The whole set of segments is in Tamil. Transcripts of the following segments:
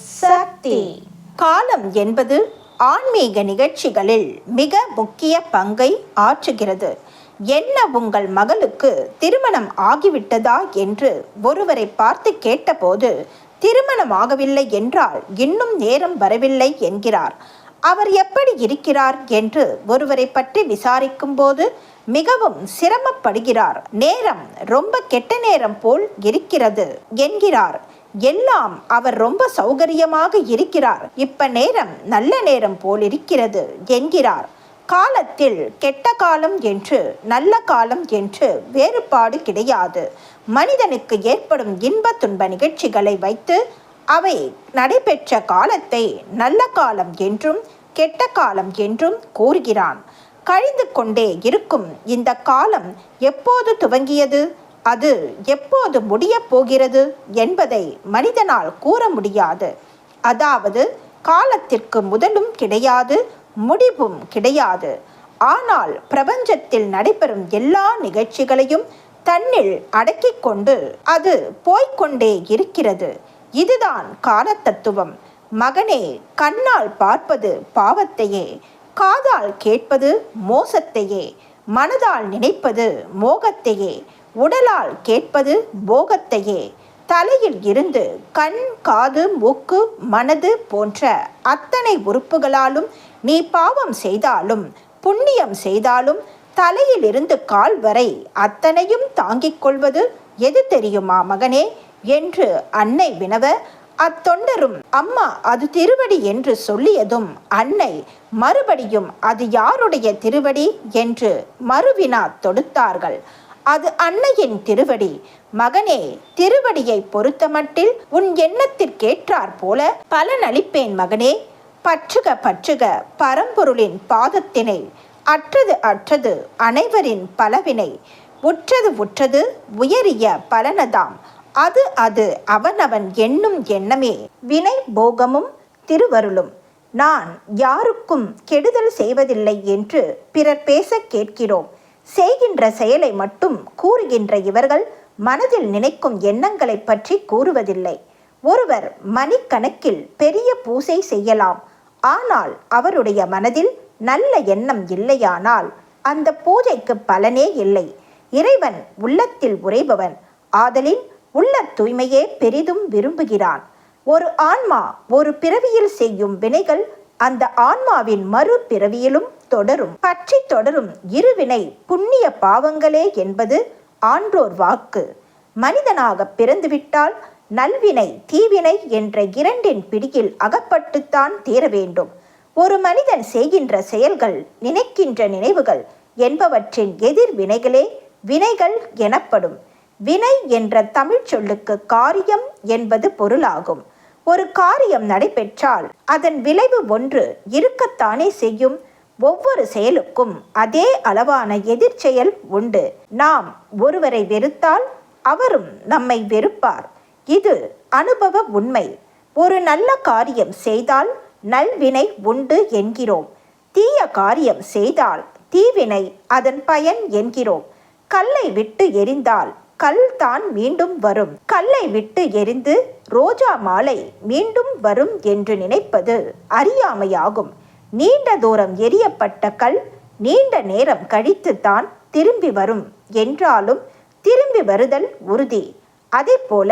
சக்தி. காலம் என்பது ஆன்மீக நிகழ்ச்சிகளில் மிக முக்கிய பங்கை ஆற்றுகிறது. என்ன உங்கள் மகளுக்கு திருமணம் ஆகிவிட்டதா என்று ஒருவரை பார்த்து கேட்டபோது திருமணம் ஆகவில்லை என்றால் இன்னும் நேரம் வரவில்லை என்கிறார். அவர் எப்படி இருக்கிறார்? என்று ஒருவரை பற்றி விசாரிக்கும் போது மிகவும் சிரமப்படுகிறார். நேரம் ரொம்ப கெட்ட நேரம் போல் இருக்கிறது என்கிறார். எல்லாம் அவர் ரொம்ப சௌகரியமாக இருக்கிறார். இப்ப நேரம் நல்ல நேரம் போலிருக்கிறது என்கிறார். காலத்தில் கெட்ட காலம் என்று நல்ல காலம் என்று வேறுபாடு கிடையாது. மனிதனுக்கு ஏற்படும் இன்ப துன்ப நிகழ்ச்சிகளை வைத்து அவை நடைபெற்ற காலத்தை நல்ல காலம் என்றும் கெட்ட காலம் என்றும் கூறுகிறான். கழிந்து கொண்டே இருக்கும் இந்த காலம் எப்போது துவங்கியது? அது எப்போது முடியப் போகிறது என்பதை மனிதனால் கூற முடியாது. அதாவது காலத்திற்கு முதலும் கிடையாது முடிவும் கிடையாது. ஆனால் பிரபஞ்சத்தில் நடைபெறும் எல்லா நிகழ்ச்சிகளையும் தன்னில் அடக்கிக் கொண்டு அது போய்கொண்டே இருக்கிறது. இதுதான் காலத்தத்துவம். மகனே கண்ணால் பார்ப்பது பாவத்தையே காதால் கேட்பது மோசத்தையே மனதால் நினைப்பது மோகத்தையே உடலால் கேட்பது போகத்தையே. தலையில் இருந்து கண் காது மூக்கு மனது போன்ற அத்தனை உறுப்புகளாலும் நீ பாவம் செய்தாலும் புண்ணியம் செய்தாலும் தலையிலிருந்து கால் வரை அத்தனையும் தாங்கிக் கொள்வது எது தெரியுமா மகனே? என்று அன்னை வினவ அத்தொண்டரும் அம்மா அது திருவடி என்று சொல்லியதும் அன்னை மறுபடியும் அது யாருடைய திருவடி? என்று மறுவினா தொடுத்தார்கள். அது அன்னையின் திருவடி. மகனே திருவடியை பொறுத்தமட்டில் உன் எண்ணத்திற்கேற்றாற் போல பலனளிப்பேன் மகனே. பற்றுக பற்றுக பரம்பொருளின் பாதத்தினை அற்றது அற்றது அனைவரின் பலவினை. உற்றது உற்றது உயரிய பலனதாம். அது அது அவனவன் எண்ணும் எண்ணமே. வினை போகமும் திருவருளும். நான் யாருக்கும் கெடுதல் செய்வதில்லை என்று பிறர் பேச கேட்கிறோம். செய்கின்ற செயலை மட்டும் கூறுகின்ற இவர்கள் மனதில் நினைக்கும் எண்ணங்களை பற்றி கூறுவதில்லை. ஒருவர் மணிக்கணக்கில் பெரிய பூசை செய்யலாம். ஆனால் அவருடைய மனதில் நல்ல எண்ணம் இல்லையானால் அந்த பூஜைக்கு பலனே இல்லை. இறைவன் உள்ளத்தில் உறைபவன். ஆதலின் உள்ள தூய்மையே பெரிதும் விரும்புகிறான். ஒரு ஆன்மா ஒரு பிறவியில் செய்யும் வினைகள் அந்த ஆன்மாவின் மறுபிறவியிலும் தொடரும். பற்றி தொடரும் இருவினை புண்ணிய பாவங்களே என்பது ஆன்றோர் வாக்கு. மனிதனாக பிறந்துவிட்டால் நல்வினை தீவினை என்ற இரண்டின் பிடியில் அகப்பட்டுத்தான் தீர வேண்டும். ஒரு மனிதன் செய்கின்ற செயல்கள் நினைக்கின்ற நினைவுகள் என்பவற்றின் எதிர்வினைகளே வினைகள் எனப்படும். வினை என்ற தமிழ் சொல்லுக்கு காரியம் என்பது பொருளாகும். ஒரு காரியம் நடைபெற்றால் அதன் விளைவு ஒன்று இருக்கத்தானே செய்யும் ஒவ்வொரு செயலுக்கும் அதே அளவான எதிர்ச்செயல் உண்டு. நாம் ஒருவரை வெறுத்தால் அவரும் நம்மை வெறுப்பார். இது அனுபவ உண்மை. ஒரு நல்ல காரியம் செய்தால் நல்வினை உண்டு என்கிறோம். தீய காரியம் செய்தால் தீவினை அதன் பயன் என்கிறோம். கல்லை விட்டு எரிந்தால் கல் தான் மீண்டும் வரும். கல்லை விட்டு எரிந்து ரோஜா மாலை மீண்டும் வரும் என்று நினைப்பது அறியாமையாகும். நீண்ட தூரம் எரியப்பட்ட கல் நீண்ட நேரம் கழித்து தான் திரும்பி வரும் என்றாலும் திரும்பி வருதல் உறுதி. அதே போல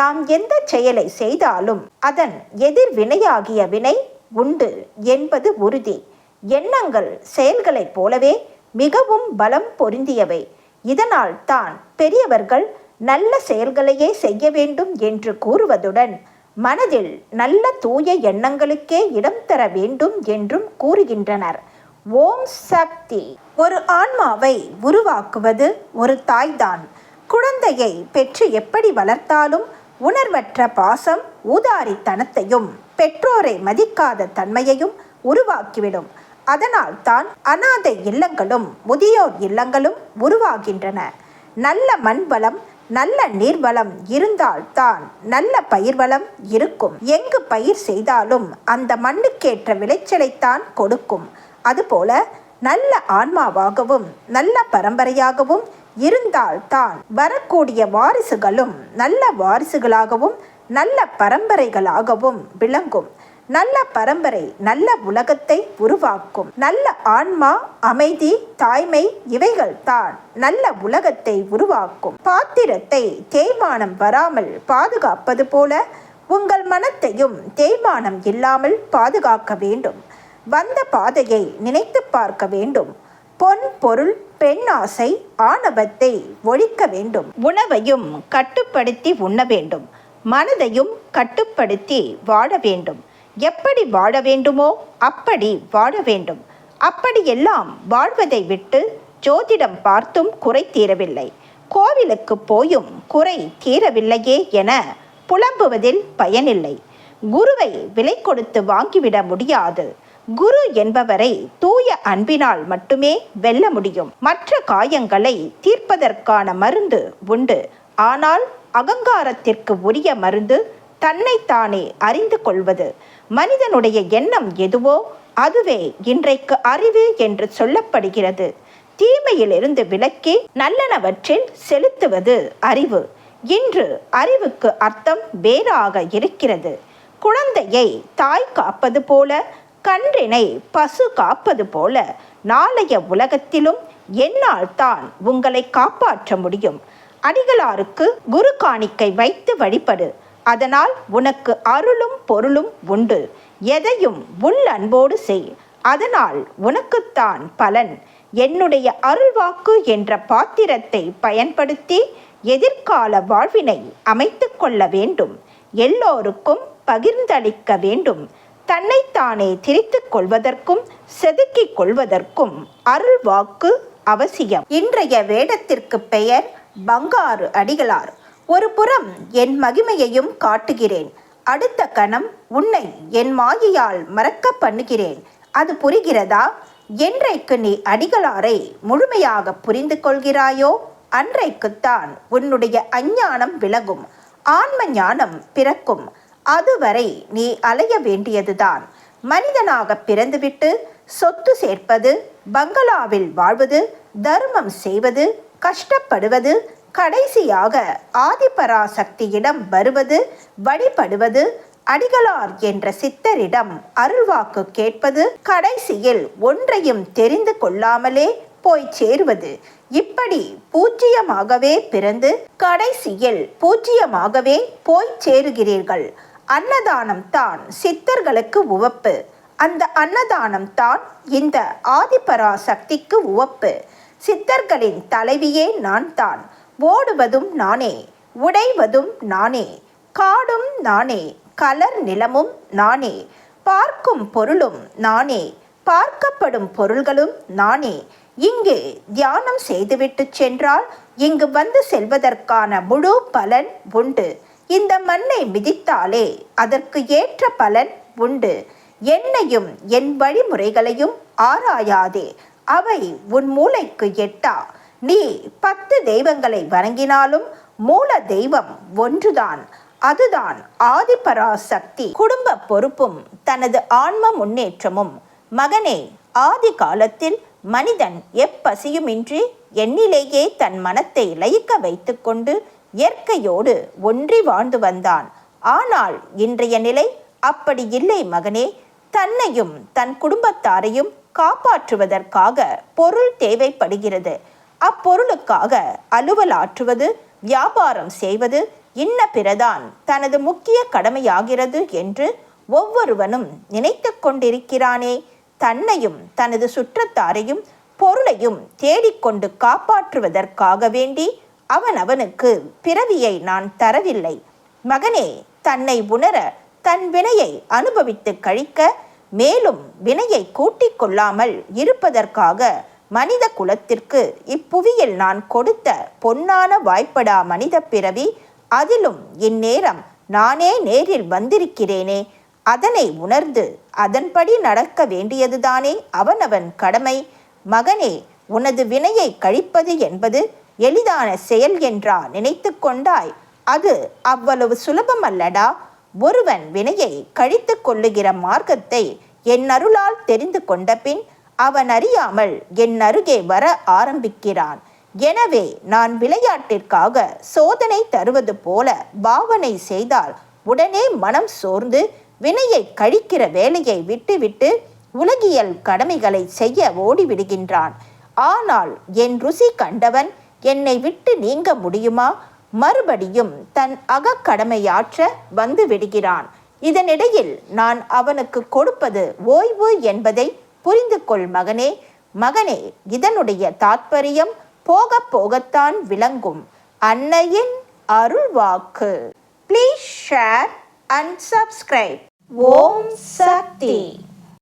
நாம் எந்த செயலை செய்தாலும் அதன் எதிர்வினையாகிய வினை உண்டு என்பது உறுதி. எண்ணங்கள் செயல்களைப் போலவே மிகவும் பலம் பொருந்தியவை. இதனால் தான் பெரியவர்கள் நல்ல செயல்களையே செய்ய வேண்டும் என்று கூறுவதுடன் மனதில் நல்ல தூய எண்ணங்களுக்கே இடம் தர வேண்டும் என்றும் கூறுகின்றனர். ஓம் சக்தி. ஒரு ஆன்மாவை உருவாக்குவது ஒரு தாய்தான். குழந்தையை பெற்று எப்படி வளர்த்தாலும் உணர்வற்ற பாசம் ஊதாரித்தனத்தையும் பெற்றோரை மதிக்காத தன்மையையும் உருவாக்கிவிடும். அதனால் தான் அனாதை இல்லங்களும் முதியோர் இல்லங்களும் உருவாகின்றன. நல்ல மண் வளம் நல்ல நீர்வளம் இருந்தால் தான் நல்ல பயிர் வளம் இருக்கும். எங்கு பயிர் செய்தாலும் அந்த மண்ணுக்கேற்ற விளைச்சலைத்தான் கொடுக்கும். அதுபோல நல்ல ஆன்மாவாகவும் நல்ல பரம்பரையாகவும் இருந்தால் தான் வரக்கூடிய வாரிசுகளும் நல்ல வாரிசுகளாகவும் நல்ல பரம்பரைகளாகவும் விளங்கும். நல்ல பரம்பரை நல்ல உலகத்தை உருவாக்கும். நல்ல ஆன்மா அமைதி தாய்மை இவைகள் தான் நல்ல உலகத்தை உருவாக்கும். பாத்திரத்தை தேய்மானம் வராமல் பாதுகாப்பது போல உங்கள் மனத்தையும் தேய்மானம் இல்லாமல் பாதுகாக்க வேண்டும். வந்த பாதையை நினைத்து பார்க்க வேண்டும். பொன் பொருள் பெண் ஆசை ஆணவத்தை ஒழிக்க வேண்டும். உணவையும் கட்டுப்படுத்தி உண்ண வேண்டும். மனதையும் கட்டுப்படுத்தி வாழ வேண்டும். எப்படி வாழ வேண்டுமோ அப்படி வாழ வேண்டும். அப்படியெல்லாம் வாழ்வதை விட்டு ஜோதிடம் பார்த்தும் குறை தீரவில்லை. கோவிலுக்கு போயும் குறை தீரவில்லையே என புலம்புவதில் பயனில்லை. குருவை விலை கொடுத்து வாங்கிவிட முடியாது. குரு என்பவரை தூய அன்பினால் மட்டுமே வெல்ல முடியும். மற்ற காயங்களை தீர்ப்பதற்கான மருந்து உண்டு. ஆனால் அகங்காரத்திற்கு உரிய மருந்து தன்னைத்தானே அறிந்து கொள்வது. மனிதனுடைய எண்ணம் எதுவோ அதுவே இன்றைக்கு அறிவு என்று சொல்லப்படுகிறது. தீமையிலிருந்து விலக்கி நல்லனவற்றில் செலுத்துவது அறிவு. இன்று அறிவுக்கு அர்த்தம் வேறாக இருக்கிறது. குழந்தையை தாய் காப்பது போல கன்றினை பசு காப்பது போல நாளைய உலகத்திலும் என்னால் தான் உங்களை காப்பாற்ற முடியும். அடிகளாருக்கு குரு காணிக்கை வைத்து வழிபடு. அதனால் உனக்கு அருளும் பொருளும் உண்டு. எதையும் உள் அன்போடு செய். அதனால் உனக்குத்தான் பலன். என்னுடைய அருள்வாக்கு என்ற பாத்திரத்தை பயன்படுத்தி எதிர்கால வாழ்வினை அமைத்து கொள்ள வேண்டும். எல்லோருக்கும் பகிர்ந்தளிக்க வேண்டும். தன்னைத்தானே திரித்து கொள்வதற்கும் செதுக்கிக் கொள்வதற்கும் அருள்வாக்கு அவசியம். இன்றைய வேடத்திற்கு பெயர் பங்காறு அடிகளார். ஒரு புறம் என் மகிமையையும் காட்டுகிறேன். அடுத்த கணம் உன்னை என் மாயையால் மறக்க பண்ணுகிறேன். அது புரிகிறதா? என்றைக்கு நீ அடிகளாரை முழுமையாக புரிந்து கொள்கிறாயோ அன்றைக்குத்தான் உன்னுடைய அஞ்ஞானம் விலகும் ஆன்ம ஞானம் பிறக்கும். அதுவரை நீ அலைய வேண்டியதுதான். மனிதனாக பிறந்துவிட்டு சொத்து சேர்ப்பது பங்களாவில் வாழ்வது தர்மம் செய்வது கஷ்டப்படுவது கடைசியாக ஆதிபராசக்தியிடம் வருவது வழிபடுவது அடிகளார் என்ற சித்தரிடம் அருள்வாக்கு கேட்பது கடைசியில் ஒன்றையும் தெரிந்து கொள்ளாமலே போய் சேருவது. இப்படி பூஜ்ஜியமாகவே பிறந்து கடைசியில் பூஜ்ஜியமாகவே போய் சேருகிறீர்கள். அன்னதானம் தான் சித்தர்களுக்கு உவப்பு. அந்த அன்னதானம் தான் இந்த ஆதிபராசக்திக்கு உவப்பு. சித்தர்களின் தலைவியே நான் தான். ஓடுவதும் நானே உடைவதும் நானே காடும் நானே கலர் நிலமும் நானே பார்க்கும் பொருளும் நானே பார்க்கப்படும் பொருள்களும் நானே. இங்கே தியானம் செய்துவிட்டு சென்றால் இங்கு வந்து செல்வதற்கான முழு பலன் உண்டு. இந்த மண்ணை மிதித்தாலே அதற்கு ஏற்ற பலன் உண்டு. என்னையும் என் வழிமுறைகளையும் ஆராயாதே அவை உன் மூளைக்கு எட்டா? நீ பத்து தெய்வங்களை வணங்கினாலும் மூல தெய்வம் ஒன்றுதான். அதுதான் ஆதிபராசக்தி. குடும்ப பொறுப்பும் தனது ஆன்ம முன்னேற்றமும். மகனே ஆதி காலத்தில் மனிதன் எப்பசியுமின்றி எண்ணிலேயே தன் மனத்தை லயிக்க வைத்துக்கொண்டு இயற்கையோடு ஒன்றி வாழ்ந்து வந்தான். ஆனால் இன்றைய நிலை அப்படி இல்லை மகனே. தன்னையும் தன் குடும்பத்தாரையும் காப்பாற்றுவதற்காக பொருள் தேவைப்படுகிறது. அப்பொருளுக்காக அலுவலாற்றுவது வியாபாரம் செய்வது இன்ன பிறதான் தனது முக்கிய கடமையாகிறது என்று ஒவ்வொருவனும் நினைத்து கொண்டிருக்கிறானே. தன்னையும் தனது சுற்றத்தாரையும் பொருளையும் தேடிக்கொண்டு காப்பாற்றுவதற்காக வேண்டி அவன் அவனுக்கு பிறவியை நான் தரவில்லை. மகனே தன்னை உணர தன் வினையை அனுபவித்து கழிக்க மேலும் வினையை கூட்டிக் கொள்ளாமல் இருப்பதற்காக மனித குலத்திற்கு இப்புவியில் நான் கொடுத்த பொன்னான வாய்ப்படா மனித பிறவி அதிலும் இந்நேரம் நானே நேரில் வந்திருக்கிறேனே அதனை உணர்ந்து அதன்படி நடக்க வேண்டியதுதானே அவனவன் கடமை. மகனே உனது வினையை கழிப்பது என்பது எளிதான செயல் என்றா நினைத்து கொண்டாய். அது அவ்வளவு சுலபமல்லடா. ஒருவன் வினையை கழித்து கொள்ளுகிற மார்க்கத்தை என் அருளால் தெரிந்து கொண்ட பின் அவன் அறியாமல் என் அருகே வர ஆரம்பிக்கிறான். எனவே நான் விளையாட்டிற்காக சோதனை தருவது போல பாவனை செய்தால் உடனே மனம் சோர்ந்து வினையை கழிக்கிற வேலையை விட்டுவிட்டு உலகியல் கடமைகளை செய்ய ஓடிவிடுகின்றான். ஆனால் என் ருசி கண்டவன் என்னை விட்டு நீங்க முடியுமா? மறுபடியும் தன் அகக்கடமையாற்ற வந்து விடுகிறான். இதனிடையில் நான் அவனுக்கு கொடுப்பது ஓய்வு என்பதை புரிந்து கொள் மகனே. மகனே இதனுடைய தாத்பரியம் போக போகத்தான் விளங்கும். அன்னையின் அருள்வாக்கு. Please share and subscribe Om Shakti.